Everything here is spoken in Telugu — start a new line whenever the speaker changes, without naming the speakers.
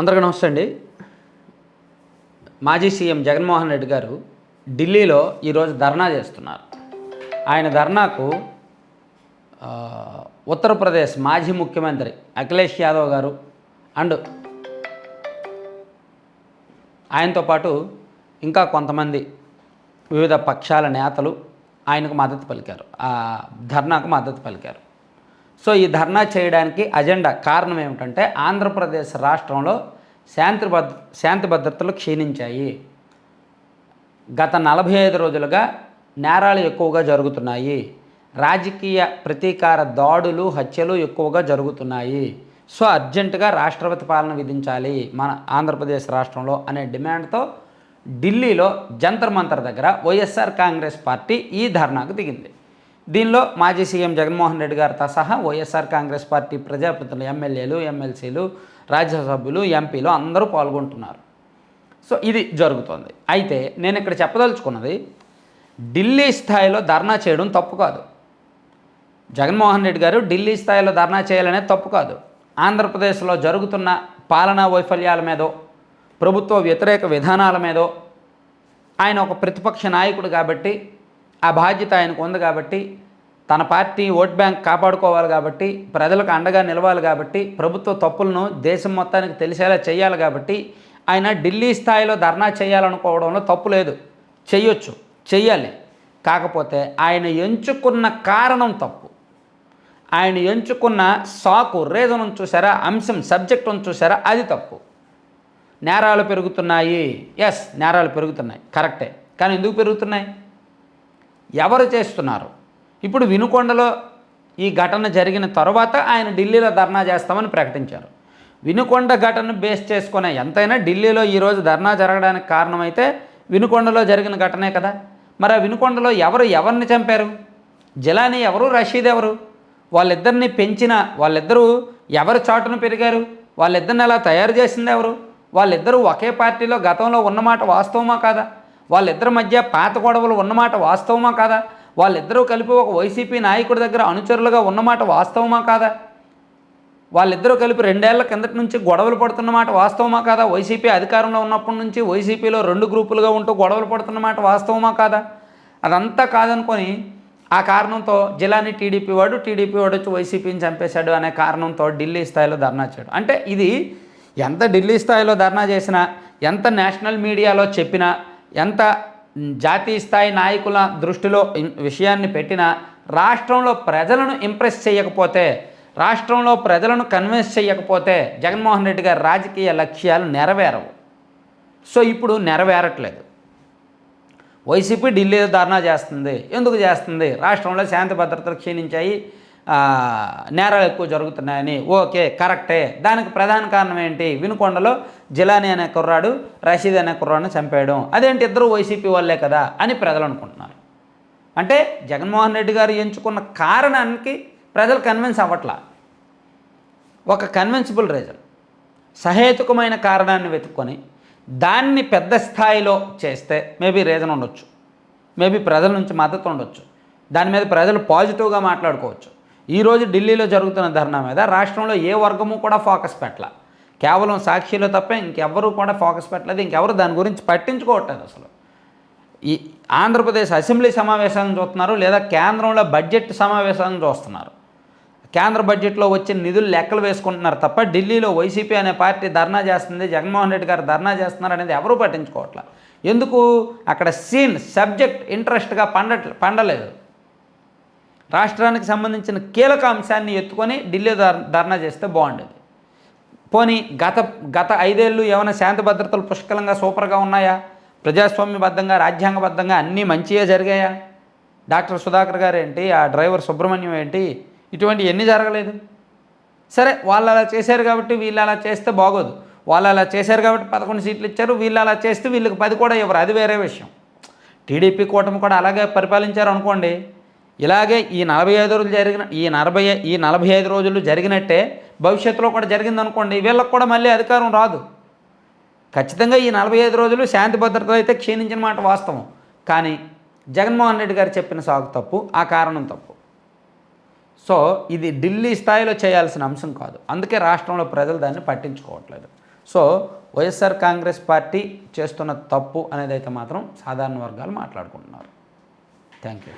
అందరికీ నమస్తే అండి. మాజీ సీఎం జగన్మోహన్ రెడ్డి గారు ఢిల్లీలో ఈరోజు ధర్నా చేస్తున్నారు. ఆయన ధర్నాకు ఉత్తరప్రదేశ్ మాజీ ముఖ్యమంత్రి అఖిలేష్ యాదవ్ గారు అండ్ ఆయనతో పాటు ఇంకా కొంతమంది వివిధ పక్షాల నేతలు ఆయనకు మద్దతు పలికారు. ఆ ధర్నాకు మద్దతు పలికారు. సో ఈ ధర్నా చేయడానికి అజెండా కారణం ఏమిటంటే ఆంధ్రప్రదేశ్ రాష్ట్రంలో శాంతి భద్ర శాంతి భద్రతలు క్షీణించాయి. గత నలభై ఐదు రోజులుగా నేరాలు ఎక్కువగా జరుగుతున్నాయి. రాజకీయ ప్రతీకార దాడులు హత్యలు ఎక్కువగా జరుగుతున్నాయి. సో అర్జెంటుగా రాష్ట్రపతి పాలన విధించాలి మన ఆంధ్రప్రదేశ్ రాష్ట్రంలో అనే డిమాండ్తో ఢిల్లీలో జంతర్ మంతర్ దగ్గర వైఎస్ఆర్ కాంగ్రెస్ పార్టీ ఈ ధర్నాకు దిగింది. దీనిలో మాజీ సీఎం జగన్మోహన్ రెడ్డి గారితో సహా వైఎస్ఆర్ కాంగ్రెస్ పార్టీ ప్రజాప్రతినిధులు ఎమ్మెల్యేలు ఎమ్మెల్సీలు రాజ్యసభ్యులు ఎంపీలు అందరూ పాల్గొంటున్నారు. సో ఇది జరుగుతోంది. అయితే నేను ఇక్కడ చెప్పదలుచుకున్నది ఢిల్లీ స్థాయిలో ధర్నా చేయడం తప్పు కాదు. జగన్మోహన్ రెడ్డి గారు ఢిల్లీ స్థాయిలో ధర్నా చేయాలనే తప్పు కాదు. ఆంధ్రప్రదేశ్లో జరుగుతున్న పాలనా వైఫల్యాల మీదో ప్రభుత్వ వ్యతిరేక విధానాల మీదో ఆయన ఒక ప్రతిపక్ష నాయకుడు కాబట్టి ఆ బాధ్యత ఆయనకు ఉంది కాబట్టి తన పార్టీ ఓట్ బ్యాంక్ కాపాడుకోవాలి కాబట్టి ప్రజలకు అండగా నిలవాలి కాబట్టి ప్రభుత్వ తప్పులను దేశం మొత్తానికి తెలిసేలా చేయాలి కాబట్టి ఆయన ఢిల్లీ స్థాయిలో ధర్నా చేయాలనుకోవడంలో తప్పు లేదు. చేయొచ్చు చెయ్యాలి. కాకపోతే ఆయన ఎంచుకున్న కారణం తప్పు. ఆయన ఎంచుకున్న సాకు రీజన్ చూసారా అంశం సబ్జెక్ట్ చూసారా అది తప్పు. నేరాలు పెరుగుతున్నాయి. ఎస్ నేరాలు పెరుగుతున్నాయి. కరెక్టే కానీ ఎందుకు పెరుగుతున్నాయి? ఎవరు చేస్తున్నారు? ఇప్పుడు వినుకొండలో ఈ ఘటన జరిగిన తర్వాత ఆయన ఢిల్లీలో ధర్నా చేస్తామని ప్రకటించారు. వినుకొండ ఘటన బేస్ చేసుకునే ఎంతైనా ఢిల్లీలో ఈరోజు ధర్నా జరగడానికి కారణమైతే వినుకొండలో జరిగిన ఘటనే కదా. మరి ఆ వినుకొండలో ఎవరు ఎవరిని చంపారు? జిలానీ ఎవరు? రషీద్ ఎవరు? వాళ్ళిద్దరిని పెంచిన వాళ్ళిద్దరూ ఎవరు చాటును పెరిగారు? వాళ్ళిద్దరిని ఎలా తయారు చేసింది ఎవరు? వాళ్ళిద్దరూ ఒకే పార్టీలో గతంలో ఉన్నమాట వాస్తవమా కాదా? వాళ్ళిద్దరి మధ్య పాత గొడవలు ఉన్నమాట వాస్తవమా కాదా? వాళ్ళిద్దరూ కలిపి ఒక వైసీపీ నాయకుడి దగ్గర అనుచరులుగా ఉన్నమాట వాస్తవమా కాదా? వాళ్ళిద్దరూ కలిపి రెండేళ్ళ కిందటి నుంచి గొడవలు పడుతున్నమాట వాస్తవమా కాదా? వైసీపీ అధికారంలో ఉన్నప్పటి నుంచి వైసీపీలో రెండు గ్రూపులుగా ఉంటూ గొడవలు పడుతున్నమాట వాస్తవమా కాదా? అదంతా కాదనుకొని ఆ కారణంతో జిల్లాని టీడీపీ వాడు టీడీపీ వాడు వచ్చి వైసీపీని చంపేశాడు అనే కారణంతో ఢిల్లీ స్థాయిలో ధర్నా చేయడం. అంటే ఇది ఎంత ఢిల్లీ స్థాయిలో ధర్నా చేసినా ఎంత నేషనల్ మీడియాలో చెప్పినా ఎంత జాతీయ స్థాయి నాయకుల దృష్టిలో విషయాన్ని పెట్టినా రాష్ట్రంలో ప్రజలను ఇంప్రెస్ చేయకపోతే రాష్ట్రంలో ప్రజలను కన్విన్స్ చేయకపోతే జగన్మోహన్ రెడ్డి గారి రాజకీయ లక్ష్యాలు నెరవేరవు. సో ఇప్పుడు నెరవేరట్లేదు. వైసీపీ ఢిల్లీలో ధర్నా చేస్తుంది. ఎందుకు చేస్తుంది? రాష్ట్రంలో శాంతి భద్రతలు క్షీణించాయి. నేరాలు ఎక్కువ జరుగుతున్నాయని. ఓకే కరెక్టే. దానికి ప్రధాన కారణం ఏంటి? వినుకొండలో జిలాని అనే కుర్రాడు రషీద్ అనే కుర్రాడిని చంపేయడం అదేంటి? ఇద్దరు వైసీపీ వాళ్ళే కదా అని ప్రజలు అనుకుంటున్నారు. అంటే జగన్మోహన్ రెడ్డి గారు ఎంచుకున్న కారణానికి ప్రజలు కన్విన్స్ అవ్వట్లా. ఒక కన్విన్సిబుల్ రీజన్. సహేతుకమైన కారణాన్ని వెతుక్కొని దాన్ని పెద్ద స్థాయిలో చేస్తే మేబీ రీజన్ ఉండొచ్చు. మేబీ ప్రజల నుంచి మద్దతు ఉండొచ్చు. దాని మీద ప్రజలు పాజిటివ్గా మాట్లాడుకోవచ్చు. ఈరోజు ఢిల్లీలో జరుగుతున్న ధర్నా మీద రాష్ట్రంలో ఏ వర్గము కూడా ఫోకస్ పెట్టల. కేవలం సాక్షిలో తప్ప ఇంకెవ్వరూ కూడా ఫోకస్ పెట్టలేదు. ఇంకెవరు దాని గురించి పట్టించుకోవట్లేదు అసలు. ఈ ఆంధ్రప్రదేశ్ అసెంబ్లీ సమావేశాలను చూస్తున్నారు లేదా కేంద్రంలో బడ్జెట్ సమావేశాలను చూస్తున్నారు. కేంద్ర బడ్జెట్లో వచ్చిన నిధులు లెక్కలు వేసుకుంటున్నారు తప్ప ఢిల్లీలో వైసీపీ అనే పార్టీ ధర్నా చేస్తుంది జగన్మోహన్ రెడ్డి గారు ధర్నా చేస్తున్నారు అనేది ఎవరూ పట్టించుకోవట్లే. ఎందుకు? అక్కడ సీన్ సబ్జెక్ట్ ఇంట్రెస్ట్గా పండట్ పండలేదు. రాష్ట్రానికి సంబంధించిన కీలక అంశాన్ని ఎత్తుకొని ఢిల్లీ ధర్నా చేస్తే బాగుండేది. పోనీ గత గత ఐదేళ్ళు ఏమైనా శాంతి భద్రతలు పుష్కలంగా సూపర్గా ఉన్నాయా? ప్రజాస్వామ్యబద్ధంగా రాజ్యాంగబద్ధంగా అన్నీ మంచిగా జరిగాయా? డాక్టర్ సుధాకర్ గారు ఏంటి ఆ డ్రైవర్ సుబ్రహ్మణ్యం ఏంటి ఇటువంటి ఎన్ని జరగలేదు? సరే వాళ్ళు అలా చేశారు కాబట్టి వీళ్ళు అలా చేస్తే బాగోదు. వాళ్ళు అలా చేశారు కాబట్టి పదకొండు సీట్లు ఇచ్చారు వీళ్ళు అలా చేస్తే వీళ్ళకి పది కూడా ఇవ్వరు. అది వేరే విషయం. టీడీపీ కూటమి కూడా అలాగే పరిపాలించారు అనుకోండి ఇలాగే ఈ నలభై ఐదు రోజులు జరిగిన ఈ నలభై ఈ నలభై ఐదు రోజులు జరిగినట్టే భవిష్యత్తులో కూడా జరిగింది అనుకోండి వీళ్ళకి కూడా మళ్ళీ అధికారం రాదు. ఖచ్చితంగా ఈ నలభై ఐదు రోజులు శాంతి భద్రతలు అయితే క్షీణించిన మాట వాస్తవం. కానీ జగన్మోహన్ రెడ్డి గారు చెప్పిన సాగు తప్పు ఆ కారణం తప్పు. సో ఇది ఢిల్లీ స్థాయిలో చేయాల్సిన అంశం కాదు. అందుకే రాష్ట్రంలో ప్రజలు దాన్ని పట్టించుకోవట్లేదు. సో వైఎస్ఆర్ కాంగ్రెస్ పార్టీ చేస్తున్న తప్పు అనేది అయితే మాత్రం సాధారణ వర్గాలు మాట్లాడుకుంటున్నారు. Thank you.